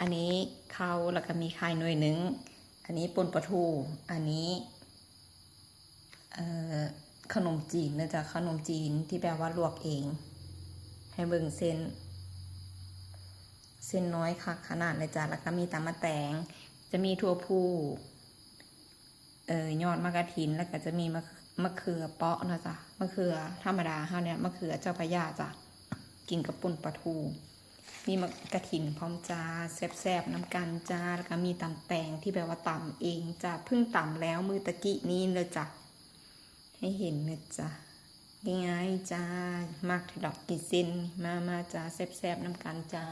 อันนี้เข้าแล้วก็มีไข่หน่วยหนึ่ง อันนี้ปนปลาทู อันนี้เอ่อขนมจีนนะจ๊ะขนมจีนที่แปลว่าลวกเอง ให้เบิ่งเส้น เส้นน้อยค่ะขนาดเลยจ้ะแล้วก็มีตำมะแตง จะมีถั่วพูเอ่อยอดมะกระถินแล้วก็จะมีมะมะเขือเปาะนะจ๊ะมะเขือธรรมดาเฮาเนี่ยมะเขือเจ้าพระยาจ้ะกินกับปุ่นปลาทู มีมะกระถินพร้อมจ้าแซ่บๆน้ำกันจ้าแล้วก็มีตำแตงที่แปลว่าตำเองจ้าเพิ่งตำแล้วมือตะกี้นี้เลยจ้ะให้เห็นนะจ้ะง่ายๆจ้ามากที่ดอกกี่เส้นมามาจ้าแซ่บๆน้ำกันจ้า